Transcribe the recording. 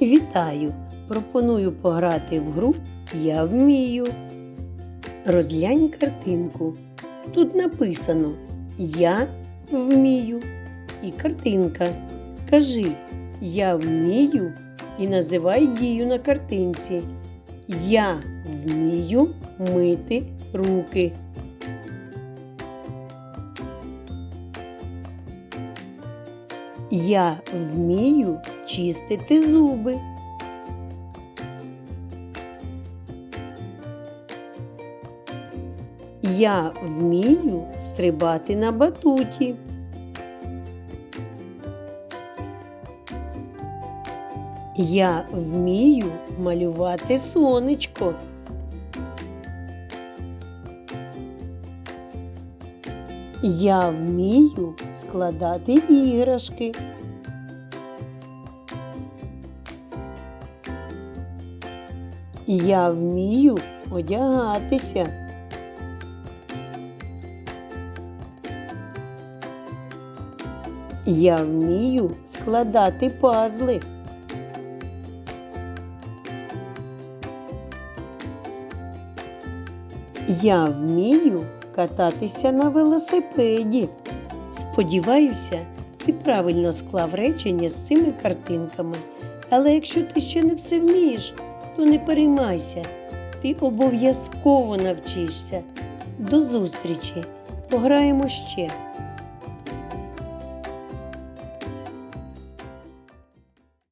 Вітаю! Пропоную пограти в гру Я вмію. Розглянь картинку. Тут написано Я вмію. І картинка. Кажи Я вмію і називай дію на картинці. Я вмію мити руки. Я вмію чистити зуби. Я вмію стрибати на батуті. Я вмію малювати сонечко. Я вмію складати іграшки. Я вмію одягатися. Я вмію складати пазли. Я вмію кататися на велосипеді. Сподіваюся, ти правильно склав речення з цими картинками. Але якщо ти ще не все вмієш, то не переймайся. Ти обов'язково навчишся. До зустрічі! Пограємо ще.